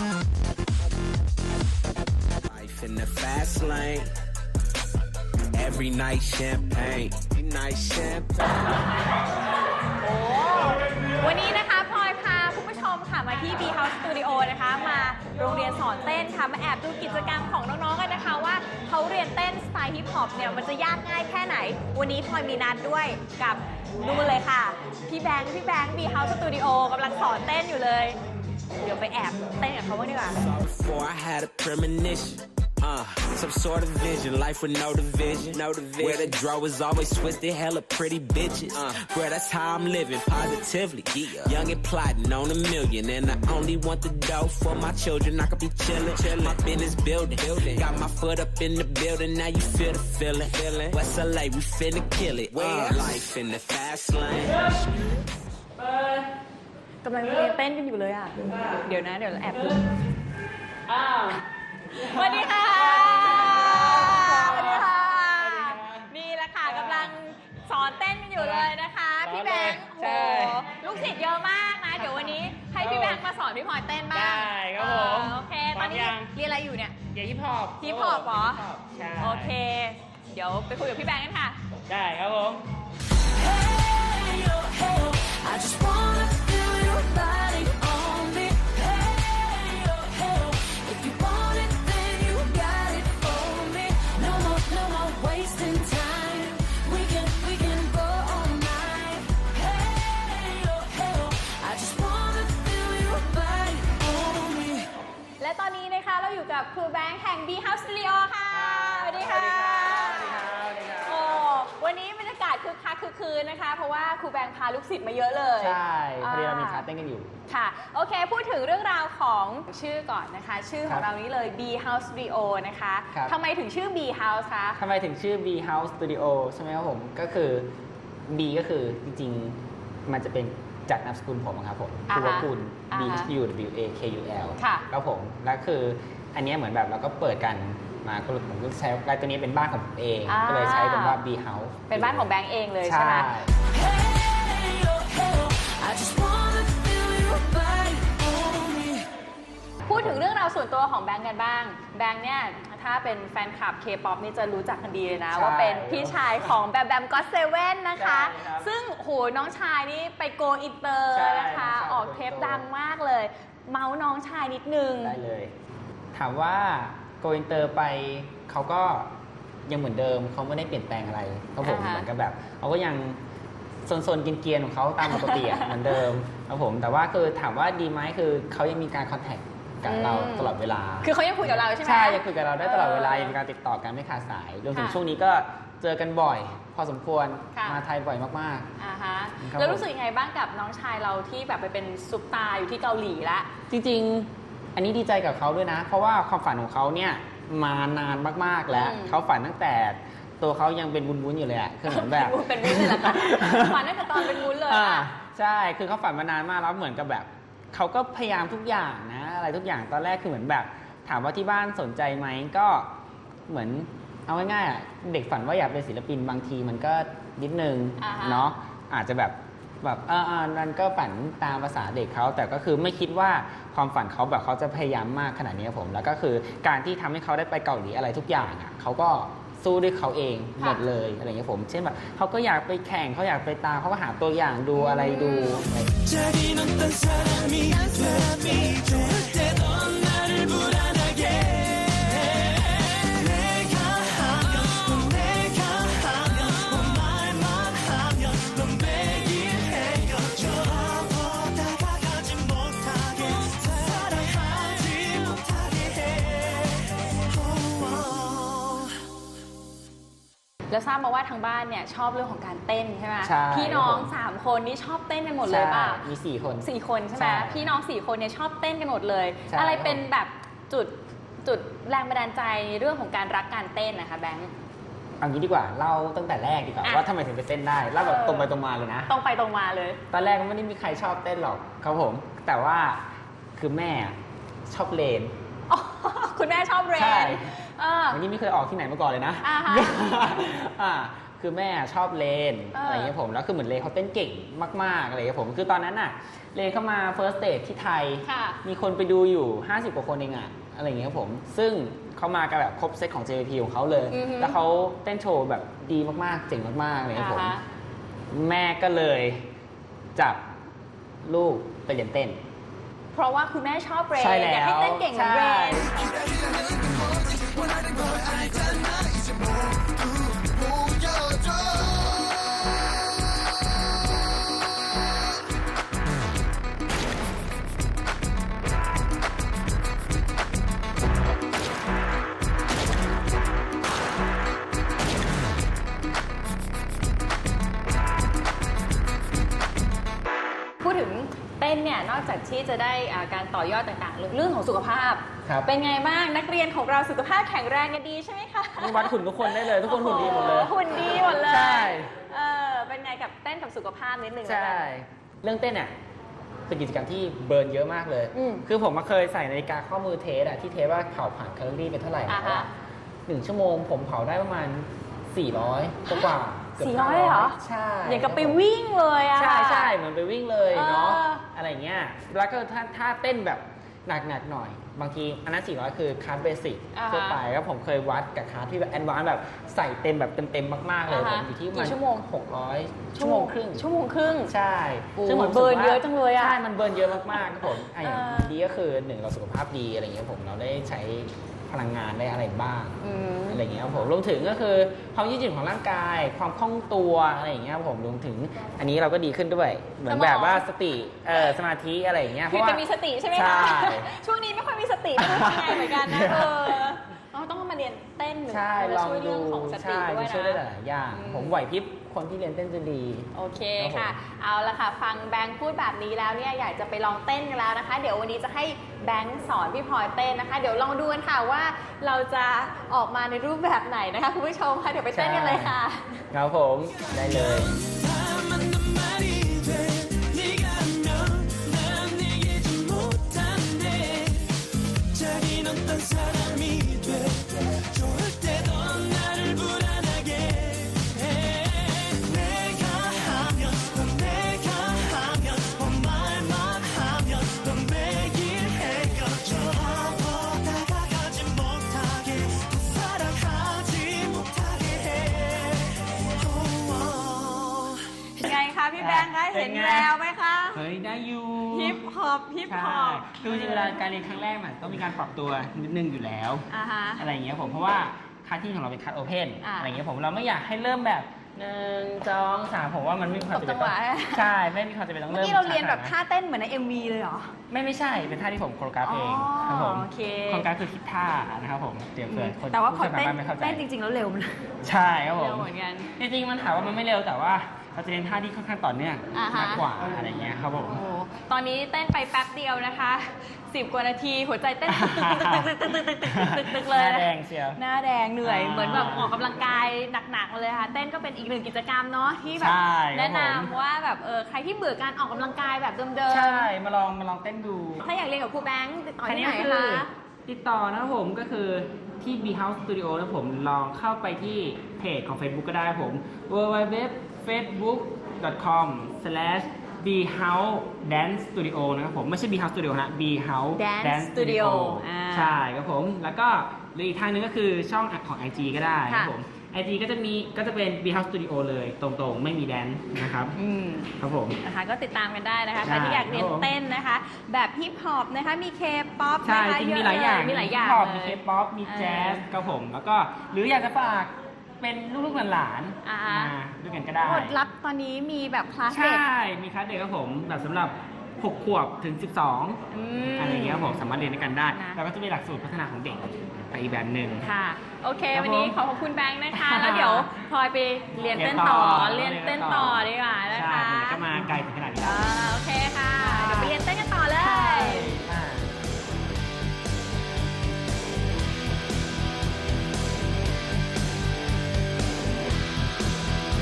Life in the fast lane. Every night champagne. Every night champagne. วันนี้นะคะพลอยพาคุณผู้ชมค่ะมาที่ B House Studio นะคะ มาโรงเรียนสอนเต้นค่ะ มาแอบดูกิจกรรมของน้องๆกันนะคะ ว่าเขาเรียนเต้นสไตล์ฮิปฮอปเนี่ยมันจะยากง่ายแค่ไหน วันนี้พลอยมีนัดด้วยกับนู่นเลยค่ะ พี่แบงค์พี่แบงค์ B House Studio กำลังสอนเต้นอยู่เลย เดี๋ยวไปแอบเต้นกับเขาบ้างดีกว่า Saw before I had a premonition. Uh, some sort of vision, life with no division. No division. Where the draw is always twisted, hella pretty bitches. Uh, bro, that's how I'm living, positively. Yeah. Young and plotting on a million, and I only want the dough for my children. I could be chillin', chillin'. My business building, building. Got my foot up in the building, now you feel the feeling. feeling. West LA, we finna kill it. Uh, life in the fast lane. กำลังเรียนเต้นกันอยู่เลยอะ เดี๋ยวนะ เดี๋ยวแอบดูสวัสดีค่ะสวัสดีค่ะ นี่แหละค่ะกำลังสอนเต้นกันอยู่เลยนะคะ พี่แบงค์ใช่โอ้โหลูกศิษย์เยอะมากนะ เดี๋ยววันนี้ให้พี่แบงค์มาสอนพี่พลอยเต้นบ้างได้ครับผมเออโอเค ตอนนี้พร้อมยังเรียนอะไรอยู่เนี่ยอย่าฮิปฮอปฮิปฮอปเหรอใช่โอเค เดี๋ยวไปคุยกับพี่แบงค์กันค่ะ ได้ครับผม I just wanna รูแบงค์แห่ง B House Studio ค่ะ สวัสดีค่ะโอ้ วันนี้บรรยากาศคึกคักคึกคืนนะคะ เพราะว่าครูแบงค์พาลูกศิษย์มาเยอะเลยใช่พอดีเรามีคลาสเต้นกันอยู่ ค่ะ โอเค พูดถึงเรื่องราวของชื่อก่อนนะคะ ชื่อของครับเรานี้เลย B House Studio นะคะครับ ทำไมถึงชื่อ B House คะ ทำไมถึงชื่อ B House Studio ใช่ไหมครับผม ก็คือ B ก็คือจริงๆ มันจะเป็นจากนามสกุลผมอะครับผมอ่าคือฮะว่าคุณอ่า B ฮะ H U W A K U L ค่ะ ครับผม แล้วคือ อันเนี้ยเหมือนแบบเราก็เปิดกันมาก็เลยผมก็ใช้รายตัวนี้เป็นบ้านของผมเอง อ่า ก็เลยใช้เป็นว่า B House เป็นบ้านของแบงค์เองเลยใช่ใช่ไหม Hey, oh, hey. I just wanna feel your body on me. พูดถึงเรื่องราวส่วนตัวของแบงค์กันบ้าง แบงค์เนี่ย ถ้าเป็นแฟนคลับ K-POP นี่จะรู้จักกันดีเลยนะ ใช่ว่าเป็นพี่ชายของแบมแบมก็เซเว่นนะคะ ใช่ครับซึ่งโหน้องชายนี่ไปโกอินเตอร์ใช่นะคะ น้องชายออกเทปดังมากเลย เมาส์น้องชายนิดนึง ได้เลย ถามว่าโกอินเตอร์ไปเขาก็ยังเหมือนเดิมเขาไม่ได้เปลี่ยนแปลงอะไรครับผมอ่าฮะ เหมือนกับแบบเขาก็ยังโซนๆกินเกียนๆของเขาตามปกติอะ เหมือนเดิมครับผม แต่ว่าคือถามว่าดีไหมคือเขายังมีการคอนแทคกับเราตลอดเวลา คือเขายังคุยกับเราใช่ไหม ใช่ยังคุยกับเราได้ตลอดเวลาเออยังมีการติดต่อกันไม่ขาดสายรวมถึงค่ะช่วงนี้ก็เจอกันบ่อย พอสมควรค่ะ มาไทยบ่อยมาก อ่าฮะครับ แล้วผมรู้สึกยังไงบ้างกับน้องชายเราที่แบบไปเป็นซุปตาร์อยู่ที่เกาหลีละ ๆ จริงๆ อันนี้ดีใจกับเขาด้วยนะ เพราะว่าความฝันของเขาเนี่ยมานานมากๆแล้ว อืม เขาฝันตั้งแต่ตัวเขายังเป็นวุ้นๆอยู่เลยอะคือเหมือนแบบ เป็นวุ้นเลยเหรอคะฝันตั้งแต่ตอนเป็นวุ้นเลยอ่าอะ ใช่ คือเขาฝันมานานมากแล้วเหมือนกับแบบเขาก็พยายามทุกอย่างนะ อะไรทุกอย่างตอนแรกคือเหมือนแบบ ถามว่าที่บ้านสนใจไหมก็เหมือนเอาง่ายๆอะเด็กฝันว่าอยากเป็นศิลปินบางทีมันก็นิดนึงอ่าฮะ เนาะอาจจะแบบ แบบเออเออนั่นก็ฝันตามภาษาเด็กเขาแต่ก็คือไม่คิดว่าความฝันเขาแบบเขาจะพยายามมากขนาดนี้ครับผม แล้วก็คือการที่ทำให้เขาได้ไปเกาหลีอะไรทุกอย่างอะเขาก็สู้ด้วยเขาเองหมดเลยอะไรอย่างเงี้ยผม เช่นแบบเขาก็อยากไปแข่งเขาอยากไปตามเขาก็หาตัวอย่างดูอะไรดู ทราบมาว่าทางบ้านเนี่ยชอบเรื่องของการเต้นใช่ไหมใช่พี่น้องครับผมสามคนนี่ชอบเต้นกันหมดเลยป่ะใช่มีสี่คนสี่คนใช่ไหมใช่พี่น้องสี่คนเนี่ยชอบเต้นกันหมดเลย ใช่ อะไรครับเป็นแบบจุดจุดแรงบันดาลใจในเรื่องของการรักการเต้นนะคะแบงค์ เอางี้ดีกว่าเล่าตั้งแต่แรกดีกว่าอะ ว่าทำไมถึงไปเต้นได้เล่าแบบเออตรงไปตรงมาเลยนะ ตรงไปตรงมาเลย ตอนแรกไม่ได้มีใครชอบเต้นหรอกครับผม แต่ว่าคือแม่ชอบเลน อ๋อคุณแม่ชอบเรใช่นเออ วันนี้ไม่เคยออกที่ไหนมาก่อนเลยนะอ่าฮะอ่าคือแม่ชอบเลนเออออะไรอย่างเงี้ยผมแล้วคือเหมือนเลนเขาเต้นเก่งมากๆอะไรอย่างเงี้ยผมคือตอนนั้นน่ะเลนเข้ามา first stage ที่ไทยค่ะมีคนไปดูอยู่ 50 กว่าคนเองอะอะไรอย่างเงี้ยครับผมซึ่งเขามากันแบบครบเซตของ JYP ของเขาเลยอือฮึแล้วเขาเต้นโชว์แบบดีมากๆเจ๋งมากๆเลยครับผมอ่าฮะแม่ก็เลยจับลูกไปเรียนเต้น เพราะว่าคุณแม่ชอบเรนใช่แล้วอยากให้เต้นเก่งเหมือนเร When I didn't go, I didn't tell you, now you should ที่จะได้อ่าการต่อยอดต่างๆ เรื่องของสุขภาพ ครับ เป็นไงบ้างนักเรียนของเราสุขภาพแข็งแรงกันดีใช่ไหมคะนี่วัดหุ่นทุกคนได้เลย ทุกคนหุ่นดีหมดเลย โอ้โหุ่นดีหมดเลยใช่ เออเป็นไงกับเต้นกับสุขภาพนิดนึงใช่เรื่องเต้นอะเป็นกิจกรรมที่เบิร์นเยอะมากเลย อืมคือผมมาเคยใส่นาฬิกาข้อมือเทสอะที่เทสว่าเผาผ่านแคลอรี่ไปเท่าไหร่อ่าฮะหนึ่งชั่วโมงผมเผาได้ประมาณ 400กว่ากว่าเกืบสี่ร้อยเลยเหรอใช่อย่างกับไปวิ่งเลยอะ ใช่ใช่เหมือนไปวิ่งเลยเนาะเออ อะไรเงี้ยแล้วก็ถ้าถ้าเต้นแบบหนักๆหน่อย บางทีอันนั้น400 คือคาร์ดเบสิกอ่าฮะทั่วไปแล้วผมเคยวัดกับคาร์ดที่แบบแอนวานแบบใส่เต็มแบบเต็มๆมากๆเลยอ่าผฮะมอยู่ที่ประกี่มาณชั่วโมง 600 ชั่วโมงครึ่ง ชั่วโมงครึ่ง ใช่โอ้ซึ่งผมเบิร์นรู้สึกว่าเยอะจังเลยอะใช่ มันเบิร์นเยอะมากๆครับผมอะอย่างเออดีก็คือหนึ่งเราสุขภาพดีอะไรเงี้ยผมเราได้ใช้ พลังงานได้อะไรบ้างอืม อะไรเงี้ยครับผมรวมถึงก็คือความยืดหยุ่นของร่างกาย ความคล่องตัวอะไรอย่างเงี้ยครับผมรวมถึงอันนี้เราก็ดีขึ้นด้วย เหมือนสมองแบบว่าสติเออสมาธิอะไรอย่างเงี้ยเพคือราะว่า จะมีสติใช่ไหมใช่คะ ช่วงนี้ไม่ค่อยมีสติไม่รู้ทำไงเหมือนกันนะเออเราต้องมาเรียนเต้นหนึ่งใช่จะลองช่วยดูเรื่องของสติใช่ด้วยจะช่วยได้นะหลายๆอย่าง อืม ผมไหวพริบ คนที่เรียนเต้นจะดี โอเคครัค่ะบผมเอาละค่ะ ฟังแบงค์พูดแบบนี้แล้วเนี่ยอยากจะไปลองเต้นกันแล้วนะคะ เดี๋ยววันนี้จะให้แบงค์สอนพี่พลอยเต้นนะคะ เดี๋ยวลองดูกันค่ะว่าเราจะออกมาในรูปแบบไหนนะคะคุณผู้ชมค่ะ เดี๋ยวไปเต้นกันเลยค่ะ ครับผม ได้เลย ได้อยู่ฮิปฮอปฮิปใช่ฮอปคือจริงๆเวลาการเรียนครั้งแรกมันต้องมีการปรับตัวนิดนึงอยู่แล้วอ่าฮะอะไรอย่างเงี้ยผมเพราะว่าคัทที่ของเราเป็นคัทโอเพนอ่าอะไรอย่างเงี้ยผมเราไม่อยากให้เริ่มแบบหนึ่งสองสามผมว่ามันไม่มีความจำเป็นตบจังหต้อวะงใช่ไม่มีความจำเป็นต้องเมื่อเริ่มกี้เราเรียนแบบช้ท่าเต้นเหมือนใน MV เลยเหรอ ไม่ไม่ใช่เป็นท่าที่ผมโคโรกราฟเองอ๋อครับผมโอเคโคโรกราฟคือคิดท่านะครับผมเตรียมเผื่อคนแต่ว่าพอผู้ชมเต้นทางบ้านไม่เข้าใจเต้นจริงๆแล้วเร็วมันใช่ครับผเร็มวเหมือนกันจริงๆมันถามว่ามันไม่เร็วแต่ว่า เราจะเรียนท่าที่ค่อนข้างต่อเนื่องอ่าฮะ มากกว่าอะไรเงี้ยครับผม โอ้โหตอนนี้เต้นไปแป๊บเดียวนะคะสิบกว่านาทีหัวใจเต้นตึกตึกตึกตึกตึกตึกตึกตึกตึกตึกเลยหน้านะแดงเชียวหน้าแดงเหนื่อยอ่าเหมือนแบบออกกำลังกายหนักๆมาเลยค่ะ เต้นก็เป็นอีกหนึ่งกิจกรรมเนาะที่แบบใช่ครับแนะนำผม ว่าแบบเออใครที่เบื่อการออกกำลังกายแบบเดิมใช่ มาลองมาลองเต้นดูๆถ้าอยากเรียนกับครูแบงค์ติดต่ออันที่นี้ไหนคือคะ ติดต่อนะครับผมก็คือที่ B House Studio นะผมลองเข้าไปที่เพจของ Facebook ก็ได้ครับผม www facebook com slash b house dance studio นะครับผม ไม่ใช่ b house studio นะ b house Dance Studio อ่าใช่ครับผม แล้วก็หรืออีกทางหนึงก็คือช่องของ IG ก็ได้ครับค่ะผม IG ก็จะมีก็จะเป็น b house studio เลยตรงๆ ไม่มีแดนนะครับ อืม ครับผม นะคะก็ติดตามกันได้นะคะใช่ใครที่อยากเรียนครับผม เต้นนะคะ แบบฮิปฮอปนะคะมีเคป๊อปใช่นะคะจริงๆมีเะหลายอย่างมีหลายอย่างฮิปฮอปเลมีย เคป๊อปมีแจ๊สครับผม แล้วก็หรืออยากจะฝาก เป็นลูกๆหลานๆอ่า มาด้วยกันก็ได้ กดรับตอนนี้มีแบบคลาสใชเด็ก่มีคลาสเด็กครับผมแบบสำหรับ 6 ขวบถึง 12 อืม อะไรอย่างเงี้ยครับผมสามารถเรียนด้วยกันได้ นะ แล้วก็จะมีหลักสูตรพัฒนาของเด็กไปอีกแบบหนึ่ง ค่ะ โอเค ครับวันนี้ผมขอขอบคุณแบงค์นะคะ แล้วเดี๋ยวพลอยไปเรียนเต้นต่อ เรียนเต้นต่อดีกว่านะใช่คะผมก็มาไกลถึงขนาดนี้แล้ว อ่าโอเค